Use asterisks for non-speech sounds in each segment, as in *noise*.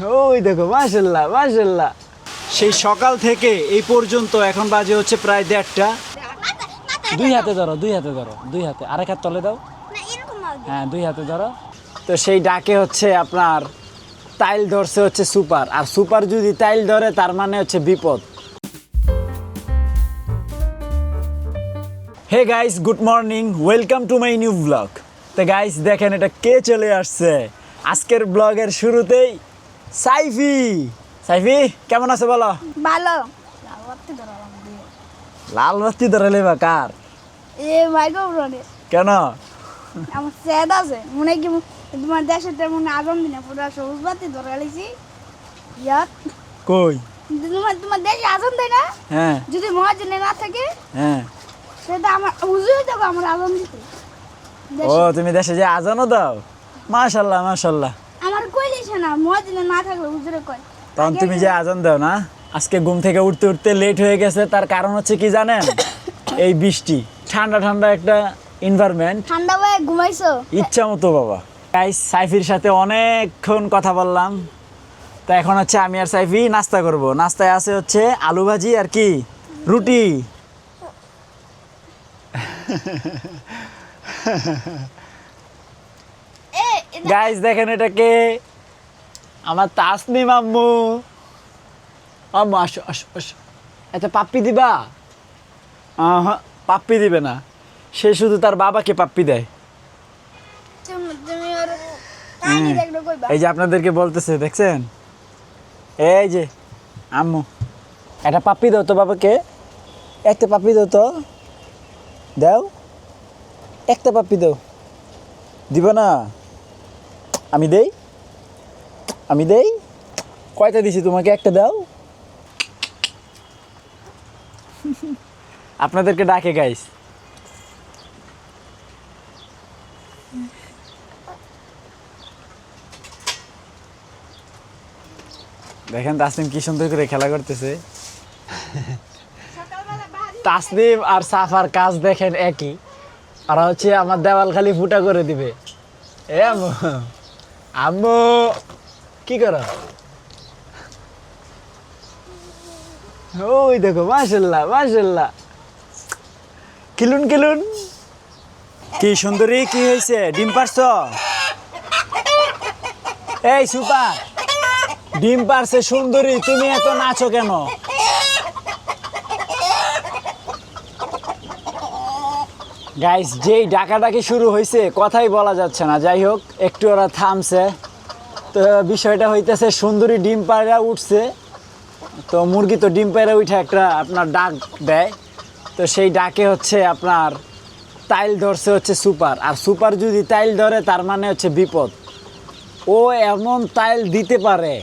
ওই দেখো মাশাল্লাহ মাশাল্লাহ সেই সকাল থেকে এই পর্যন্ত এখন বাজে হচ্ছে প্রায় দেড়টা। দুই হাতে ধরো দুই হাতে ধরো দুই হাতে। আরেক হাত তলে দাও। হ্যাঁ দুই হাতে ধরো। তো সেই ডাকে হচ্ছে আপনার টাইল ধরছে হচ্ছে সুপার। আর সুপার যদি টাইল ধরে তার মানে হচ্ছে বিপদ। Hey guys good morning welcome to my new blog. তো গাইস দেখেন এটা কে চলে আসছে। আজকের ব্লগের শুরুতেই সাইফি। সাইফি কেমন আছে বলো? ভালো। লাল বাতি ধরালে বা কার? এ গো ব্রনে কেন? আমার স্যাদ আছে। মনে কি তোমার দেশের মনে আগাম দিনে পুরো সবুজ বাতি ধরে লিছি ইয়াত। কই? তোমার তোমার দেশে আজান দেয় না? হ্যাঁ। যদি মহাজনে না থাকে হ্যাঁ। সেটা আমার বুঝেই দেবো আমার আজান দিতে। ও তুমি দেশে যে আজানও দাও। মাশাল্লাহ মাশাল্লাহ। আমার না মহাজনে না থাকলে হুজুরে কয়। তখন তুমি যে আজান দাও না আজকে ঘুম থেকে উঠতে উঠতে লেট হয়ে গেছে তার কারণ হচ্ছে কি জানেন? এই বৃষ্টি ঠান্ডা ঠান্ডা একটা এনভায়রনমেন্ট ঠান্ডা ঘুমাইছো? ইচ্ছা মতো বাবা। গাইস সাইফির সাথে অনেকক্ষণ কথা বললাম। তো এখন হচ্ছে আমি আর সাইফি নাস্তা করব। নাস্তায় আছে হচ্ছে আলু ভাজি আর কি? রুটি। গাইস দেখেন এটাকে আমার তাসনিম আম্মু আম্মু আসো আসো আসো। এটা পাপ্পি দিবা? আহা, পাপ্পি দিবে না। সে শুধু তার বাবাকে পাপ্পি দেয়। এই যে আপনাদেরকে বলতেছে দেখছেন? এই যে আম্মু একটা পাপ্পি দাও তো বাবাকে। একটা পাপ্পি দাও তো। দাও। একটা পাপ্পি দাও। দিব না? আমি দেই। আমি দেই। কয়টা দিছি তোমাকে? একটা দাও। আপনাদেরকে ডাকে গাইস দেখেন তাসনিম কি সুন্দর করে খেলা করতেছে। তাসনিম আর সাফার কাজ দেখেন একই। আর হচ্ছে আমার দেওয়াল খালি ফুটা করে দিবে। এ আম্মু। আম্মু। কি করো? ওই দেখো মাশাল্লাহ মাশাল্লাহ কিলুন কিলুন। কি সুন্দরী, কি হয়েছে? ডিম পারছ? এই সুপার ডিম পারছে সুন্দরী, তুমি এত নাচো কেন? গাইস যেই ডাকাডাকি শুরু হয়েছে, কথাই বলা যাচ্ছে না। যাই হোক, একটু ওরা থামছে। তো বিষয়টা হইতেছে, সুন্দরী ডিম পায়রা উঠছে। তো মুরগি তো ডিম পায়রা উঠে একটা আপনার ডাক দেয়। তো সেই ডাকে হচ্ছে আপনার টাইল ধরছে হচ্ছে সুপার। আর সুপার যদি টাইল ধরে, তার মানে হচ্ছে বিপদ। ও এমন টাইল দিতে পারে,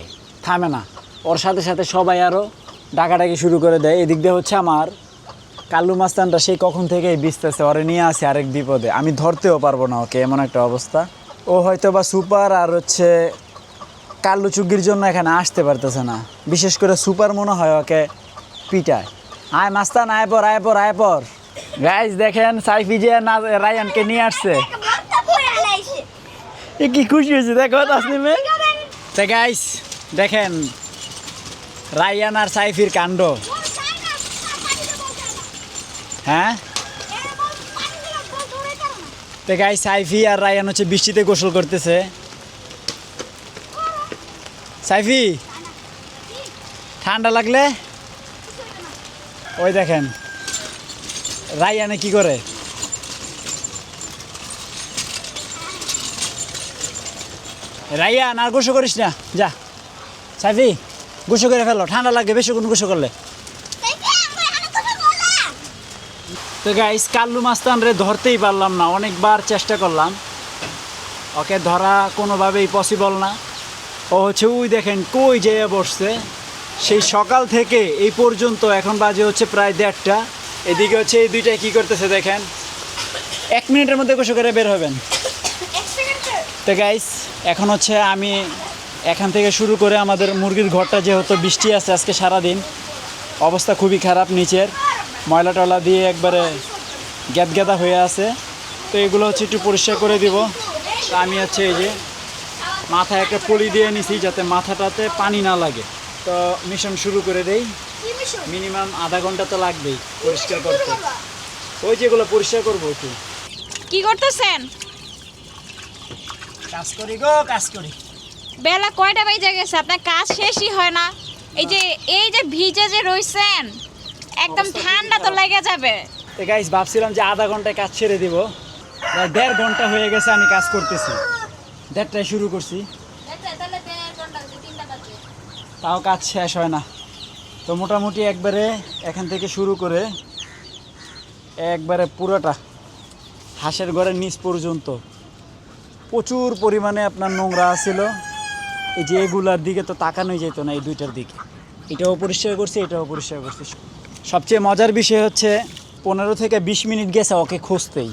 থামে না। ওর সাথে সাথে সবাই আরও ডাকাডাকি শুরু করে দেয়। এদিক দিয়ে হচ্ছে আমার কাল্লু মাস্তানটা সেই কখন থেকেই বিস্তাছে ওরে নিয়ে আসে আরেক বিপদে। আমি ধরতেও পারব না ওকে, এমন একটা অবস্থা। ও হয়তো বা সুপার আর হচ্ছে কাল্লু চুগির জন্য এখানে আসতে পারতেছে না। বিশেষ করে সুপার মনে হয় ওকে পিটায়। আয় মাস্তান, আয় পর আয় পর আয় পর। গাইজ দেখেন সাইফি যে না রায়ানকে নিয়ে আসছে। এ কি খুশি হয়েছে, দেখো তাসনিমে। তো গাইস দেখেন রায়ান আর সাইফির কাণ্ড। হ্যাঁ? তো গাই সাইফি আর রায়ান হচ্ছে বৃষ্টিতে গোসল করতেছে। সাইফি, ঠান্ডা লাগলে? ওই দেখেন রায়ানে কি করে? রায়ান আর গোসল করিস না, যা। সাইফি, গোসল করে ফেলো, ঠান্ডা লাগবে বেশি কোন গোসল করলে। তো গাইস কাল্লু মাস্তান রে ধরতেই পারলাম না, অনেকবার চেষ্টা করলাম। ওকে ধরা কোনোভাবেই পসিবল না। ও হচ্ছে ওই দেখেন, কই যেয়ে বসছে? সেই সকাল থেকে এই পর্যন্ত এখন বাজে হচ্ছে প্রায় দেড়টা। এদিকে হচ্ছে এই দুইটাই কী করতেছে দেখেন। এক মিনিটের মধ্যে গোসল করে বের হবেন। তো গাইস এখন হচ্ছে আমি এখান থেকে শুরু করে আমাদের মুরগির ঘরটা যেহেতু বৃষ্টি আছে আজকে সারাদিন, অবস্থা খুবই খারাপ নিচের। ময়লা টয়লা দিয়ে একবারে গ্যাদ গ্যাদা হয়ে আছে। তো এগুলো হচ্ছে একটু পরিষ্কার করে দিব। তো আমি হচ্ছে এই যে মাথায় একটা পলি দিয়ে নিছি যাতে মাথাটাতে পানি না লাগে। তো মিশন শুরু করে দেই। মিনিমাম আধা ঘণ্টা তো লাগবেই পরিষ্কার করতে। ওই যেগুলো পরিষ্কার করব একটু। কি করতেছেন? কাজ করি গো কাজ করি। বেলা কয়টা বেজে গেছে? আপনার কাজ শেষই হয় না। এই যে এই যে ভিজে যে রইছেন একদম ঠান্ডা তো লেগে যাবে। তো গাইস ভাবছিলাম যে আধা ঘন্টায় কাজ ছেড়ে দিব। প্রায় দেড় ঘণ্টা হয়ে গেছে আমি কাজ করতেছি। দেড়টায় শুরু করছি। তাও কাজ শেষ হয় না। তো মোটামুটি একবারে এখান থেকে শুরু করে একবারে পুরোটা হাঁসের ঘরের নিচ পর্যন্ত প্রচুর পরিমাণে আপনার নোংরা ছিল এই যে এগুলার দিকে তো তাকানোই যেত না এই দুইটার দিকে। এটাও পরিষ্কার করছি এটাও পরিষ্কার করছি। সবচেয়ে মজার বিষয় হচ্ছে পনেরো থেকে বিশ মিনিট গেছে ওকে খুঁজতেই।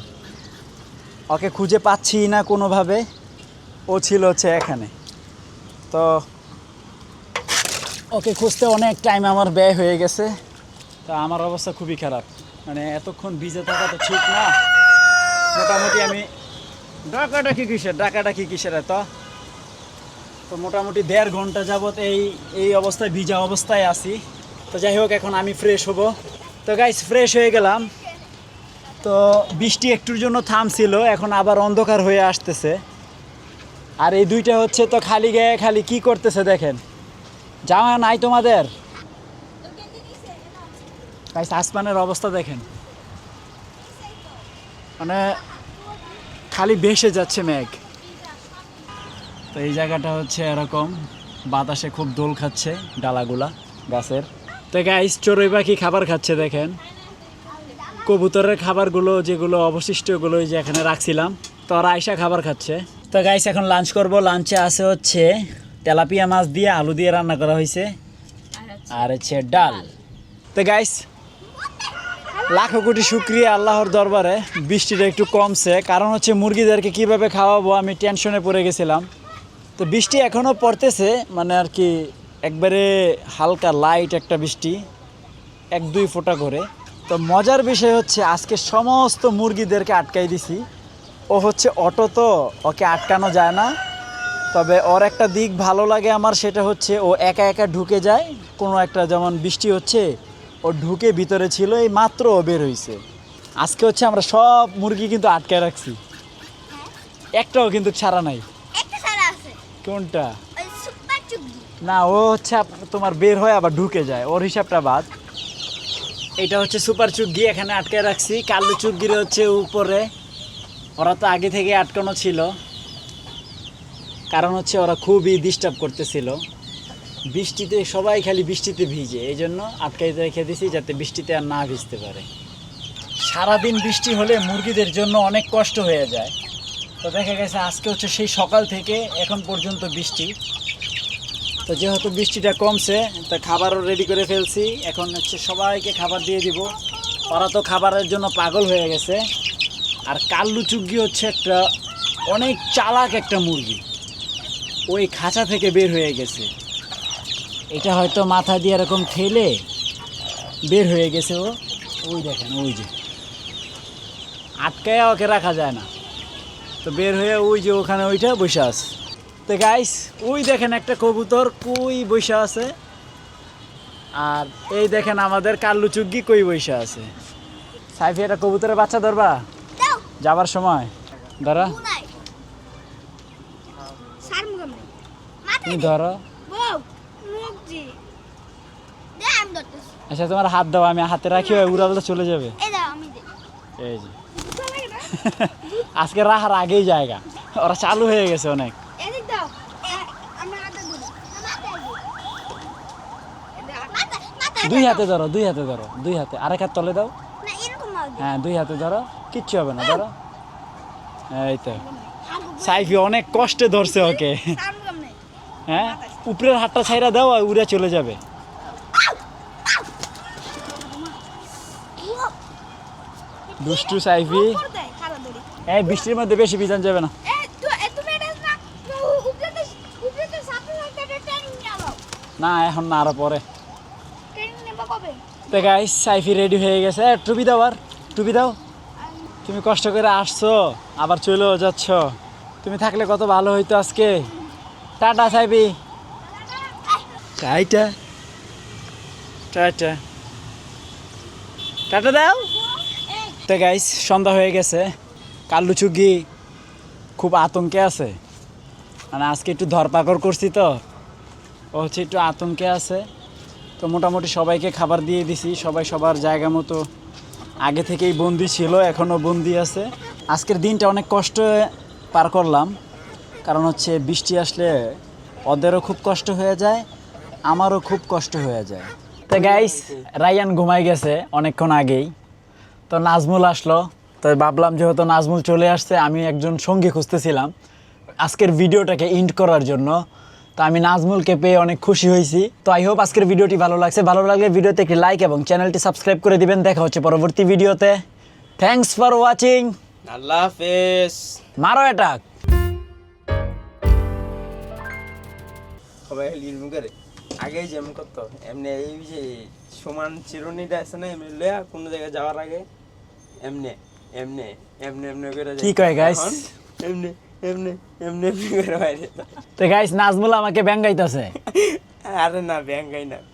ওকে খুঁজে পাচ্ছি না কোনোভাবে। ও ছিল হচ্ছে এখানে। তো ওকে খুঁজতে অনেক টাইম আমার ব্যয় হয়ে গেছে। তা আমার অবস্থা খুবই খারাপ। মানে এতক্ষণ ভিজে থাকা তো ঠিক না। মোটামুটি আমি ডাকাডাকি কিসের ডাকাডাকি কিসের এত? তো মোটামুটি দেড় ঘণ্টা যাবত এই এই অবস্থায় ভিজা অবস্থায় আছি। তো যাই হোক, এখন আমি ফ্রেশ হব। তো গাইস ফ্রেশ হয়ে গেলাম। তো বৃষ্টি একটুর জন্য থামছিল, এখন আবার অন্ধকার হয়ে আসতেছে। আর এই দুইটা হচ্ছে তো খালি গায়ে, খালি কি করতেছে দেখেন। জামা নাই তোমাদের? গাইস আসমানের অবস্থা দেখেন। মানে খালি ভেসে যাচ্ছে মেঘ। তো এই জায়গাটা হচ্ছে এরকম, বাতাসে খুব দোল খাচ্ছে ডালাগুলা, গাছের। তো গাইস চড়ুই পাখি খাবার খাচ্ছে দেখেন। কবুতরের খাবারগুলো, যেগুলো অবশিষ্টগুলো যে এখানে রাখছিলাম, তো ওরা আইসা খাবার খাচ্ছে। তো গাইস এখন লাঞ্চ করব। লাঞ্চে আছে হচ্ছে তেলাপিয়া মাছ দিয়ে আলু দিয়ে রান্না করা হয়েছে। আর হচ্ছে ডাল। তো গাইস লাখো কোটি শুক্রিয়া আল্লাহর দরবারে। বৃষ্টিটা একটু কমছে। কারণ হচ্ছে মুরগিদেরকে কীভাবে খাওয়াবো আমি টেনশনে পড়ে গেছিলাম। তো বৃষ্টি এখনও পড়তেছে মানে আর কি একবারে হালকা লাইট একটা বৃষ্টি এক দুই ফোঁটা করে। তো মজার বিষয় হচ্ছে আজকে সমস্ত মুরগিদেরকে আটকাই দিছি। ও হচ্ছে অটো তো ওকে আটকানো যায় না। তবে ওর একটা দিক ভালো লাগে আমার সেটা হচ্ছে ও একা একা ঢুকে যায়। কোনো একটা যেমন বৃষ্টি হচ্ছে ও ঢুকে ভিতরে ছিল এই মাত্র ও বের হয়েছে আজকে হচ্ছে আমরা সব মুরগি কিন্তু আটকায় রাখছি। একটাও কিন্তু ছাড়া নাই। কোনটা? না ও হচ্ছে তোমার বের হয় আবার ঢুকে যায় ওর হিসাবটা বাদ। এটা হচ্ছে সুপার চুগ্গি এখানে আটকে রাখছি। কালো চুগ্গির হচ্ছে উপরে। ওরা তো আগে থেকে আটকানো ছিল। কারণ হচ্ছে ওরা খুবই ডিস্টার্ব করতেছিল। বৃষ্টিতে, সবাই খালি বৃষ্টিতে ভিজে। এই জন্য আটকাইতে রেখে দিছি যাতে বৃষ্টিতে আর না ভিজতে পারে। সারাদিন বৃষ্টি হলে মুরগিদের জন্য অনেক কষ্ট হয়ে যায়। তো দেখা গেছে আজকে হচ্ছে সেই সকাল থেকে এখন পর্যন্ত বৃষ্টি। তো যেহেতু বৃষ্টিটা কমছে, তা খাবারও রেডি করে ফেলছি। এখন হচ্ছে সবাইকে খাবার দিয়ে দিব। ওরা তো খাবারের জন্য পাগল হয়ে গেছে। আর কাল্লু চুগ্গি হচ্ছে একটা অনেক চালাক একটা মুরগি। ওই খাঁচা থেকে বের হয়ে গেছে। এটা হয়তো মাথা দিয়ে এরকম ঠেলে বের হয়ে গেছে ও। ওই দেখেন, ওই যে। আটকায় ওকে রাখা যায় না। তো বের হয়ে ওই যে ওখানে ওইটা বসে আছে। তো গাইস ওই দেখেন একটা কবুতর কই বসে আছে। আর এই দেখেন আমাদের কাল্লু চুগ্গি কই বসে আছে। সাইফি একটা কবুতরের বাচ্চা ধরবা? যাবার সময়? মাথা তুমি ধরো। আচ্ছা তোমার হাত দাও আমি হাতে রাখি ওই উড়ালটা চলে যাবে। এই যে। *laughs* আজকে রাহার আগেই জায়গা। ওরা চালু হয়ে গেছে অনেক। দুই হাতে ধরো দুই হাতে ধরো দুই হাতে। আরেক হাত তলে দাও। হ্যাঁ দুই হাতে ধরো। কিচ্ছু হবে না ধরো এই তো। সাইফি অনেক কষ্টে ধরছে ওকে। হ্যাঁ? উপরের হাতটা ছাইরা দাও আর উড়ে চলে যাবে। দুষ্টু সাইফি। এই বৃষ্টির মধ্যে বেশি বিধান যাবে না। না এখন না আরও পরে। তো গাইস সাইফি রেডি হয়ে গেছে। টুপি দাও আর টুপি দাও। তুমি কষ্ট করে আসছো আবার চলেও যাচ্ছ। তুমি থাকলে কত ভালো হইতো আজকে। টাটা সাইবি। টাইটা। টাটা। টাটা দাও। তো গাইস সন্ধ্যা হয়ে গেছে। কাল্লু চুগি খুব আতঙ্কে আছে। মানে আজকে একটু ধরপাকড় করছি তো। ও হচ্ছে একটু আতঙ্কে আছে। তো মোটামুটি সবাইকে খাবার দিয়ে দিছি। সবাই সবার জায়গা মতো আগে থেকেই বন্দি ছিল এখনও বন্দি আছে। আজকের দিনটা অনেক কষ্ট পার করলাম, কারণ হচ্ছে বৃষ্টি আসলে ওদেরও খুব কষ্ট হয়ে যায়, আমারও খুব কষ্ট হয়ে যায়। তো গাইস রায়ান ঘুমাই গেছে অনেকক্ষণ আগেই। তো নাজমুল আসলো, তো ভাবলাম যেহেতু নাজমুল চলে আসছে আমি একজন সঙ্গী খুঁজতেছিলাম। আজকের ভিডিওটাকে ইন্ড করার জন্য তো আমি নাজমুলকে পেয়ে অনেক খুশি হয়েছি। তো আই হোপ আজকের ভিডিওটি ভালো লাগছে। ভালো লাগলে ভিডিওতে একটি লাইক এবং চ্যানেলটি সাবস্ক্রাইব করে দিবেন। দেখা হচ্ছে পরবর্তী ভিডিওতে। থ্যাংকস ফর ওয়াচিং আল্লাহ হাফেজ। মারো এটা সবাই লির মুখে আগে যেমন করতো। এমনি এই যে সমান চিরুনিটা আছে না এমনি লয়া কোনো জায়গায় যাওয়ার আগে এমনি এমনি এমনি এমনি করে কি কয়? এখন এমনি এমনি এমনি এমনি করে বাইরে। তো গাইস নাজমুল আমাকে ব্যাঙ্গাইতেছে। আরে না ব্যাঙ্গাই না।